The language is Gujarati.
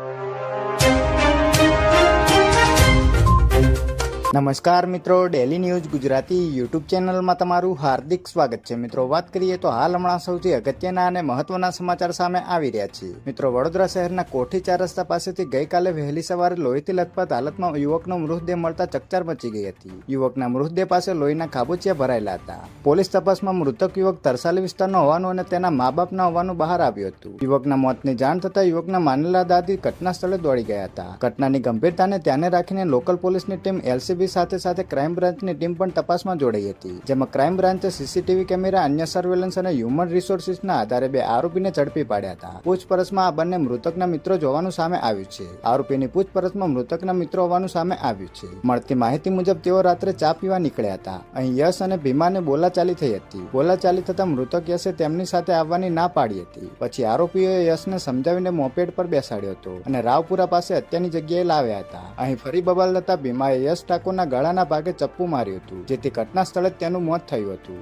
you. નમસ્કાર મિત્રો ડેલી ન્યૂઝ ગુજરાતી યુટ્યુબ ચેનલમાં તમારું હાર્દિક સ્વાગત છે. મિત્રો, વાત કરીએ તો હાલ હમણાં સૌથી અગત્યના અને મહત્વના સમાચાર સામે આવી રહ્યા છે મિત્રો, વડોદરા શહેરના કોઠી ચાર રસ્તા પાસેથી ગઈકાલે વહેલી સવારે લોહીથી લથપથ હાલતમાં યુવકનો મૃતદેહ મળતા ચકચાર મચી ગઈ હતી. યુવકના મૃતદેહ પાસે લોહીના ખાબોચિયા ભરાયેલા હતા. પોલીસ તપાસમાં મૃતક યુવક તરસાલી વિસ્તારનો હોવાનું અને તેના મા બાપના હોવાનું બહાર આવ્યું હતું. યુવકના મોતની જાણ થતાં યુવકના માનેલા દાદી ઘટના સ્થળે દોડી ગયા હતા. ઘટનાની ગંભીરતાને ધ્યાને રાખીને લોકલ પોલીસની ટીમ એલસીબી સાથે સાથે ક્રાઇમ બ્રાન્ચની ટીમ પણ તપાસમાં જોડાઈ હતી. જેમાં ક્રાઇમ બ્રાન્ચે સીસીટીવી કેમેરા, અન્ય સર્વેલન્સ અને હ્યુમન રિસોર્સિસના આધારે બે આરોપીને ઝડપી પાડ્યા હતા. પૂછપરછમાં આ બંને મૃતકના મિત્રો જોવાનું સામે આવ્યું છે. આરોપીની પૂછપરછમાં મૃતકના મિત્રો હોવાનું સામે આવ્યું છે. મળતી માહિતી મુજબ તેઓ રાત્રે ચા પીવા નીકળ્યા હતા. અહીં યશ અને ભીમાને બોલાચાલી થઈ હતી. બોલાચાલી થતા મૃતક યશે તેમની સાથે આવવાની ના પાડી હતી. પછી આરોપીઓએ યશને સમજાવીને મોપેડ પર બેસાડ્યો હતો અને રાવપુરા પાસે હત્યાની જગ્યાએ લાવ્યા હતા. અહીં ફરી બબાલ થતા ભીમાએ યશ ઠાકોરના ગળાના ભાગે ચપ્પુ માર્યું હતું જેથી ઘટના સ્થળે તેનું મોત થયું હતું.